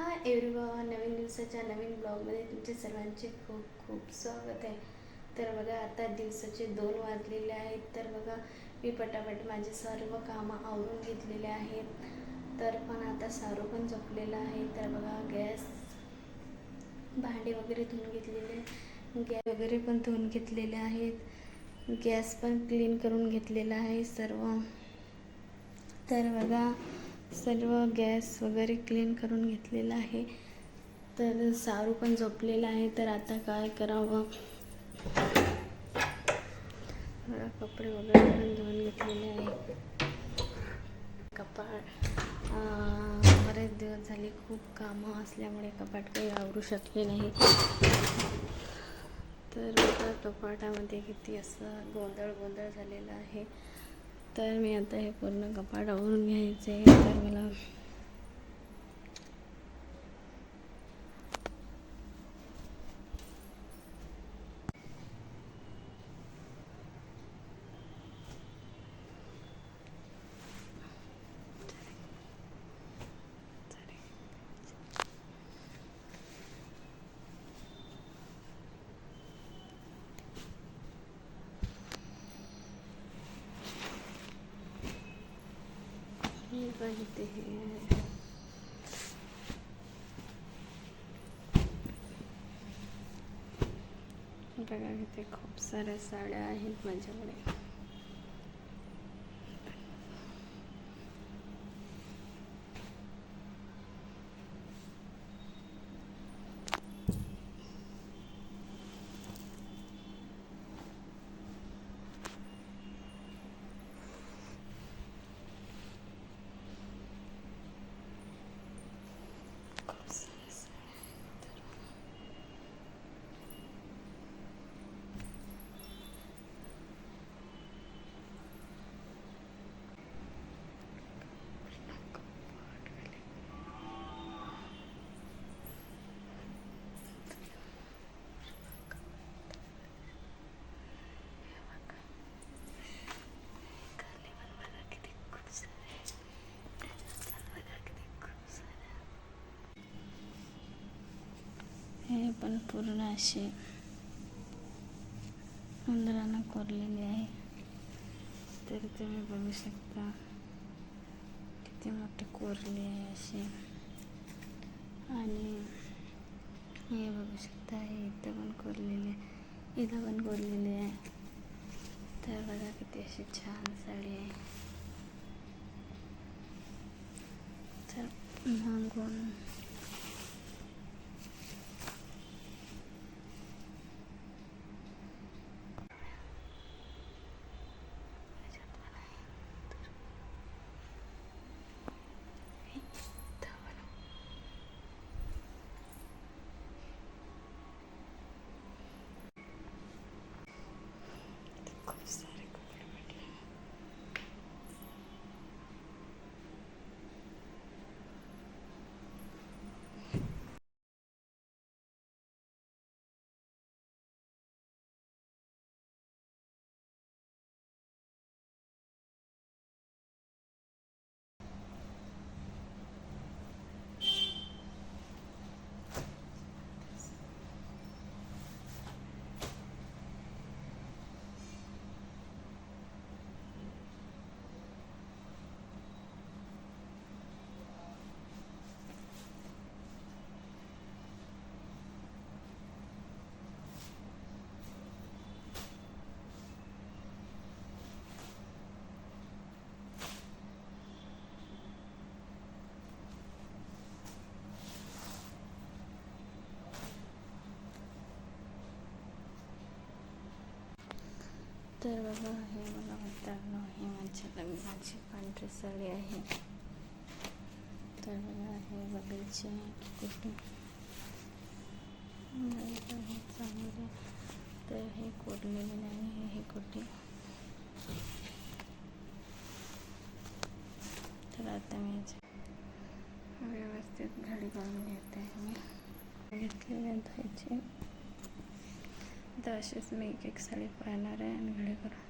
हा एव्हरीवन नवीन दिवसाच्या नवीन ब्लॉगमध्ये तुमचे सर्वांचे खूप खूप स्वागत आहे. तर बघा आता दिवसाचे दोन वाजलेले आहेत. तर बघा मी पटापट माझे सर्व कामं आवरून घेतलेले आहेत. तर पण आता सारू पण झोपलेला आहे. तर बघा गॅस भांडे वगैरे धुवून घेतलेले गॅस वगैरे पण धुवून घेतलेले आहेत. गॅस पण क्लीन करून घेतलेला आहे सर्व. तर बघा सर्व गॅस वगैरे क्लीन करून घेतलेला आहे. तर सारू पण झोपलेला आहे तर आता काय करावं? कपडे वगैरे पण धुवून घेतलेले आहे. कपाट बरेच दिवस झाले खूप कामं असल्यामुळे कपाट काही आवरू शकले नाही. तर कपाटामध्ये किती असं गोंधळ गोंधळ झालेला आहे. तर मी आता हे पूर्ण कपाट आवरून घ्यायचे तर मला हे. आहे बघा इथे खूप साऱ्या साड्या आहेत माझ्याकडे खूप साऱ्या साड्या आहेत तर खाली पण बघा किती खूप सारे त्याच्यात बघा किती खूप साऱ्या हे पण पूर्ण असे उंदरानं कोरलेले आहे. तर तुम्ही बघू शकता किती मोठे कोरले आहे असे आणि हे बघू शकता हे इथं पण कोरलेले इथं पण कोरलेले आहे. तर बघा किती अशी छान साडी आहे. तर मागून तर बघा हे मला मित्रांनो हे माझ्या लग्नाची पांढरी साडी आहे तर बघा हे बघायचे कुठे चांगले तर हे कोरलेले नाही हे कुठे तर आता मी व्यवस्थित घडी घालून घेते. मी घेतलेले आहेत तर असेच मी एक एक साडी पाहणार आहे आणि घडी करू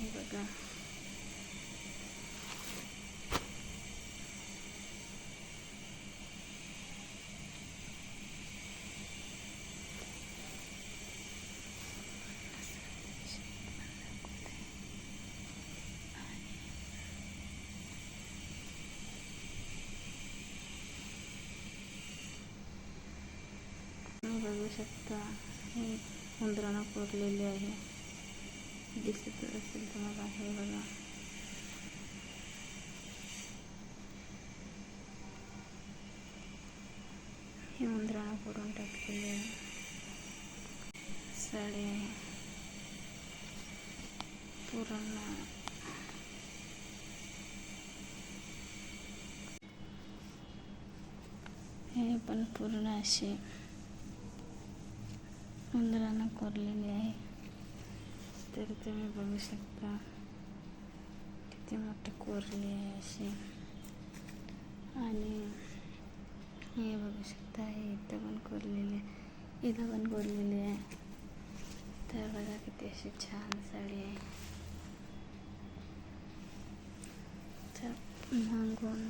हे बघा. तुम्ही बघू शकता हे उंदरानं कोरलेले आहे. दिसत असेल तुम्हाला हे बघा हे उंदरानं करून टाकलेले आहे साडी आहे पूर्ण हे पण पूर्ण असे. उंदरानं कोरलेले आहे. तर तुम्ही बघू शकता किती मोठं कोरली आहे असे आणि हे बघू शकता हे इथं पण कोरलेली आहे इथं पण कोरलेली आहे तर बघा किती अशी छान साडी आहे तर मागून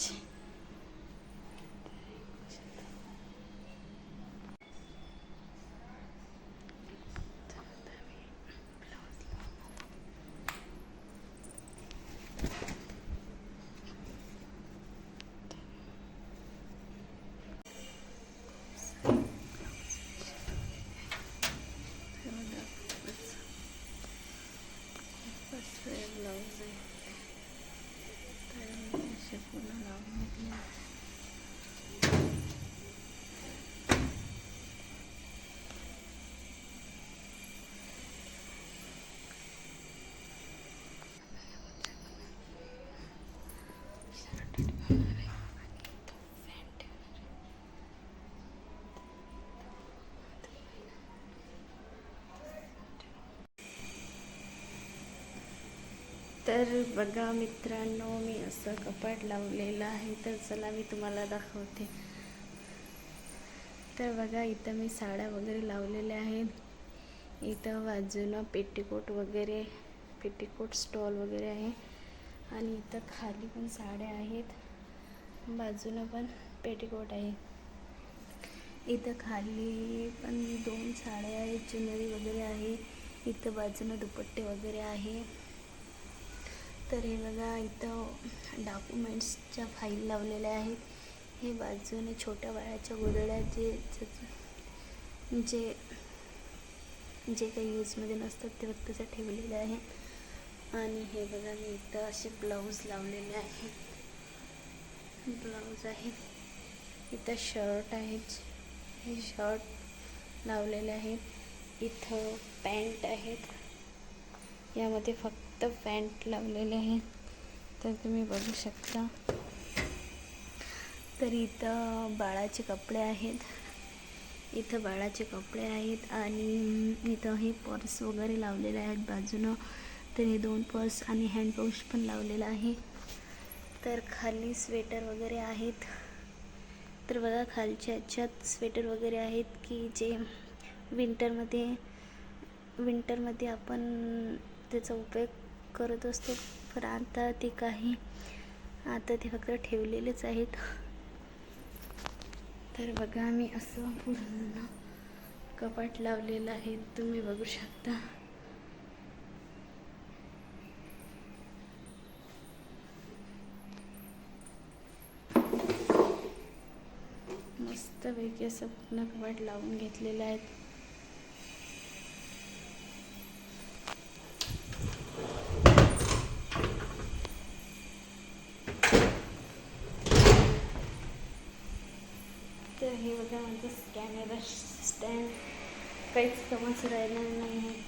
आहेत आवरायचे ब्लाऊज आहे तर मी असे पूर्ण लावून घेतले तर बघा मित्रांनो मी असं कपाट लावलेलं आहे तर चला मी तुम्हाला दाखवते. तर बघा इथं मी साड्या वगैरे लावलेल्या आहेत. इथं बाजूनं पेटीकोट वगैरे पेटीकोट स्टॉल वगैरे आहे. आणि इथं खाली पण साड्या आहेत. बाजूनं पण पेटीकोट आहे. इथं खाली पण दोन साड्या आहेत चुनरी वगैरे आहे. इथं बाजूनं दुपट्टे वगैरे आहे. तर हे बघा इथं डॉक्युमेंट्सच्या फाईल लावलेल्या आहेत. हे बाजूने छोट्या बाळाच्या गोदड्या जे जे जे काही यूजमध्ये नसतात ते फक्त त्या ठेवलेले आहेत आणि हे बघा मी इथं असे ब्लाऊज लावलेले आहेत ब्लाऊज आहेत इथं शर्ट आहेत हे शर्ट लावलेले आहेत इथं पॅन्ट आहेत. यामध्ये फक्त पॅन्ट लावलेले आहेत. तर तुम्ही बघू शकता. तर इथं बाळाचे कपडे आहेत. इथं बाळाचे कपडे आहेत आणि इथं हे पर्स वगैरे लावलेले आहेत बाजूनं. तर हे दोन पर्स आणि हँडवॉश पण लावलेला आहे. तर खाली स्वेटर वगैरे आहेत. तर बघा खालच्या ह्याच्यात स्वेटर वगैरे आहेत की जे विंटरमध्ये विंटरमध्ये आपण त्याचा उपयोग करत असतो. पण आता ते काही आता ते फक्त ठेवलेलेच आहेत. तर बघा मी असं पूर्ण कपाट लावलेलं आहे. तुम्ही बघू शकता. मस्तपैकी असं पूर्ण कपाट लावून घेतलेलं आहे. तर हे बघा माझं कॅमेरा स्टँड